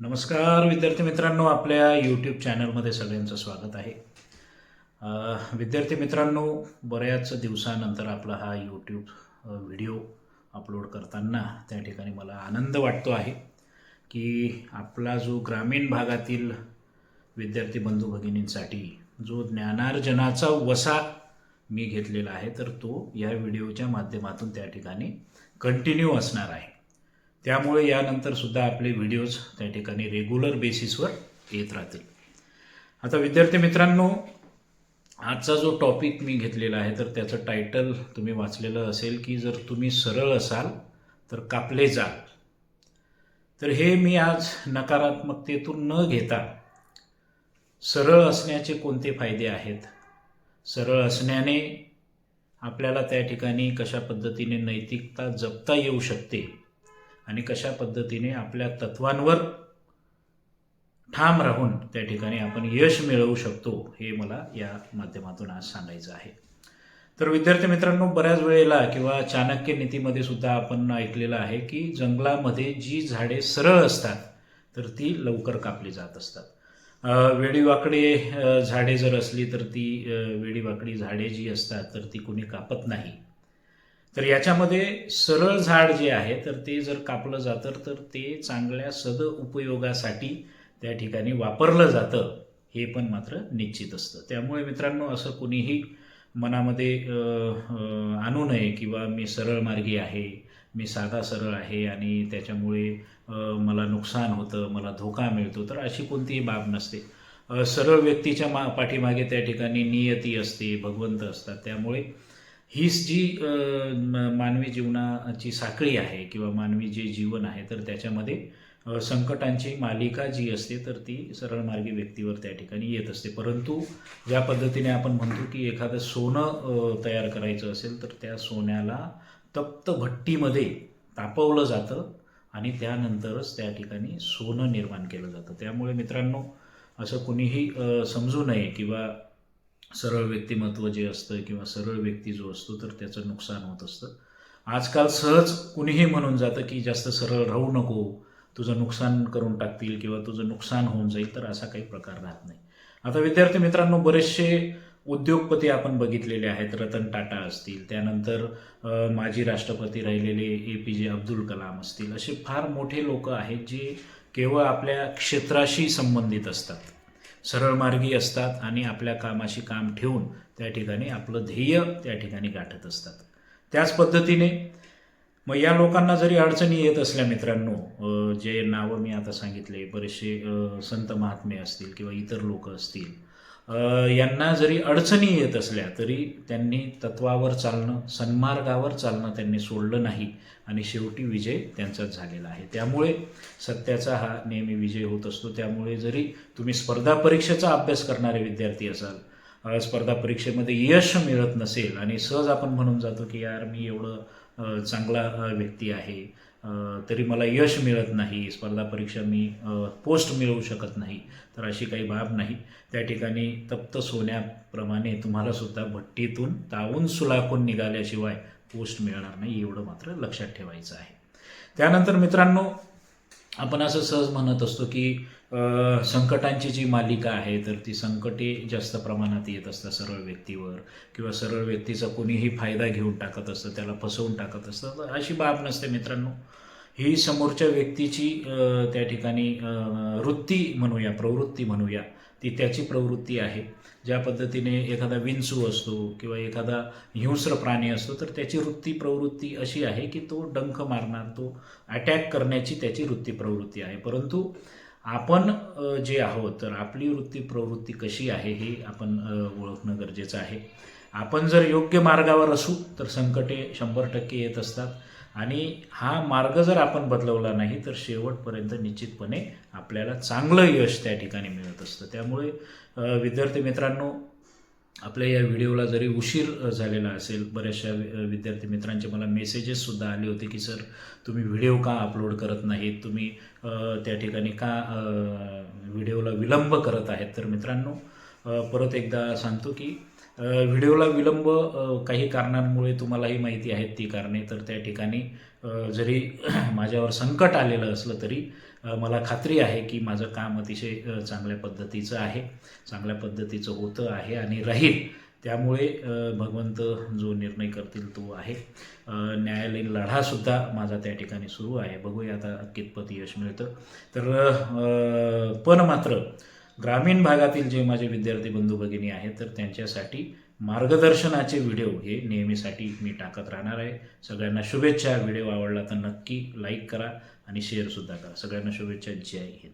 नमस्कार विद्यार्थी मित्रांनो आपल्या यूट्यूब चॅनलमध्ये सगळ्यांचं स्वागत आहे. विद्यार्थी मित्रांनो बऱ्याच दिवसानंतर आपला हा यूट्यूब व्हिडिओ अपलोड करताना त्या ठिकाणी मला आनंद वाटतो आहे की आपला जो ग्रामीण भागातील विद्यार्थी बंधू भगिनींसाठी जो ज्ञानार्जनाचा वसा मी घेतलेला आहे तर तो या व्हिडिओच्या माध्यमातून त्या ठिकाणी कंटिन्यू असणार आहे. त्यामुळे यानंतर सुद्धा आपले व्हिडिओज त्या ठिकाणी रेग्युलर बेसिसवर येत राहतील. आता विद्यार्थी मित्रांनो आजचा जो टॉपिक मी घेतलेला आहे तर त्याचं टायटल तुम्ही वाचलेलं असेल की जर तुम्ही सरळ असाल तर कापले जाल. तर हे मी आज नकारात्मकतेतून न घेता सरळ असण्याचे कोणते फायदे आहेत? सरळ असण्याने आपल्याला त्या ठिकाणी कशा पद्धतीने नैतिकता जपता येऊ शकते? आणि कशा पद्धतीने आपल्या तत्वांवर ठाम राहून त्या ठिकाणी आपण यश मिळवू शकतो हे मला या माध्यमातून आज सांगायचं आहे. तर विद्यार्थी मित्रांनो बऱ्याच वेळेला किंवा चाणक्य नीतीमध्ये सुद्धा आपण ऐकलेलं आहे की जंगलामध्ये जी झाडे सरळ असतात तर ती लवकर कापली जात असतात. वेडीवाकडी वेडीवाकडे झाडे जर असली तर ती वेडीवाकडी झाडे जी असतात तर ती कोणी कापत नाही. तर याच्यामध्ये सरळ झाड जे आहे तर ते जर कापलं जातं तर ते चांगल्या सद उपयोगासाठी त्या ठिकाणी वापरलं जातं हे पण मात्र निश्चित असतं. त्यामुळे मित्रांनो असं कुणीही मनामध्ये आणू नये किंवा मी सरळ मार्गी आहे मी साधा सरळ आहे आणि त्याच्यामुळे मला नुकसान होतं मला धोका मिळतो तर अशी कोणतीही बाब नसते. सरळ व्यक्तीच्या मा पाठीमागे त्या ठिकाणी नियती असते भगवंत असतात. त्यामुळे हीच जी मानवी जीवनाची साखळी आहे किंवा मानवी जे जीवन आहे तर त्याच्यामध्ये संकटांची मालिका जी असते तर ती सरळ मार्गी व्यक्तीवर त्या ठिकाणी येत असते. परंतु ज्या पद्धतीने आपण म्हणतो की एखादं सोनं तयार करायचं असेल तर त्या सोन्याला तप्त भट्टीमध्ये तापवलं जातं आणि त्यानंतरच त्या ठिकाणी सोनं निर्माण केलं जातं. त्यामुळे मित्रांनो असं कुणीही समजू नये किंवा सरळ व्यक्तिमत्व जे असतं किंवा सरळ व्यक्ती जो असतो तर त्याचं नुकसान होत असतं. आजकाल सहज कुणीही म्हणून जातं की जास्त सरळ राहू नको तुझं नुकसान करून टाकतील किंवा तुझं नुकसान होऊन जाईल तर असा काही प्रकार राहत नाही. आता विद्यार्थी मित्रांनो बरेचसे उद्योगपती आपण बघितलेले आहेत. रतन टाटा असतील त्यानंतर माजी राष्ट्रपती राहिलेले ए पी जे अब्दुल कलाम असतील. असे फार मोठे लोक आहेत जे केवळ आपल्या क्षेत्राशी संबंधित असतात. सरळ मार्गी असतात आणि आपल्या कामाशी काम ठेवून त्या ठिकाणी आपलं ध्येय त्या ठिकाणी गाठत असतात. त्याच पद्धतीने मग या लोकांना जरी अडचणी येत असल्या मित्रांनो जे नावं मी आता सांगितले बरेचसे संत महात्मे असतील किंवा इतर लोक असतील यांना जरी अडचणी येत असल्या तरी त्यांनी तत्वावर चालणं सन्मार्गावर चालणं त्यांनी सोडलं नाही आणि शेवटी विजय त्यांचाच झालेला आहे. त्यामुळे सत्याचा हा नेहमी विजय होत असतो. त्यामुळे जरी तुम्ही स्पर्धा परीक्षेचा अभ्यास करणारे विद्यार्थी असाल स्पर्धा परीक्षेमध्ये यश मिळत नसेल आणि सहज आपण म्हणून जातो की यार मी एवढं चांगला व्यक्ती आहे तरी मला यश मिळत नाही स्पर्धा परीक्षा मी पोस्ट मिळवू शकत नाही तर अशी काही बाब नाही. त्या ठिकाणी तप्त सोन्याप्रमाणे तुम्हाला सुद्धा भट्टीतून तावून सुलाखून निघाल्याशिवाय पोस्ट मिळणार नाही एवढं मात्र लक्षात ठेवायचं आहे. त्यानंतर मित्रांनो आपण असं सहज म्हणत असतो की संकटांची जी मालिका आहे तर ती संकटे जास्त प्रमाणात येत असतात सरळ व्यक्तीवर. किंवा सरळ व्यक्तीचा कोणीही फायदा घेऊन टाकत असतं त्याला फसवून टाकत असतं. तर अशी बाब नसते मित्रांनो. ही समोरच्या व्यक्तीची त्या ठिकाणी वृत्ती म्हणूया प्रवृत्ती म्हणूया. ती त्याची प्रवृत्ती आहे. ज्या पद्धतीने एखादा विंचू असतो किंवा एखादा हिंस्र प्राणी असतो तर त्याची वृत्ती प्रवृत्ती अशी आहे की तो डंख मारणार तो अटॅक करण्याची त्याची वृत्ती प्रवृत्ती आहे. परंतु आपण जे आहोत तर आपली वृत्ती प्रवृत्ती कशी आहे हे आपण ओळखणं गरजेचं आहे. आपण जर योग्य मार्गावर असू तर संकटे शंभर टक्के येत असतात. आणि हा मार्ग जर आपण बदलवला नाही तर शेवटपर्यंत निश्चितपणे आपल्याला चांगलं यश त्या ठिकाणी मिळत असतं. त्यामुळे विद्यार्थी मित्रांनो आपल्या या व्हिडिओला जरी उशीर झालेला असेल बऱ्याचशा विद्यार्थी मित्रांचे मला मेसेजेससुद्धा आले होते की सर तुम्ही व्हिडिओ का अपलोड करत नाहीत? तुम्ही त्या ठिकाणी का व्हिडिओला विलंब करत आहेत? तर मित्रांनो परत एकदा सांगतो की व्हिडिओला विलंब काही कारणांमुळे तुम्हालाही माहिती आहेत ती कारणे. तर त्या ठिकाणी जरी माझ्यावर संकट आलेलं असलं तरी मला खात्री आहे की माझं काम अतिशय चांगल्या पद्धतीचं आहे. चांगल्या पद्धतीचं होतं आहे आणि राहील. त्यामुळे भगवंत जो निर्णय करतील तो आहे. न्यायालयीन लढासुद्धा माझा त्या ठिकाणी सुरू आहे. बघूया आता कितपत यश मिळतं. तर पण मात्र ग्रामीण भागातील जे माझे विद्यार्थी बंधू भगिनी आहेत तर त्यांच्यासाठी मार्गदर्शनाचे व्हिडिओ हे नेहमीसाठी मी टाकत राहणार आहे. सगळ्यांना शुभेच्छा. व्हिडिओ आवडला तर नक्की लाईक करा आणि शेअरसुद्धा करा. सगळ्यांना शुभेच्छा. जय हिंद.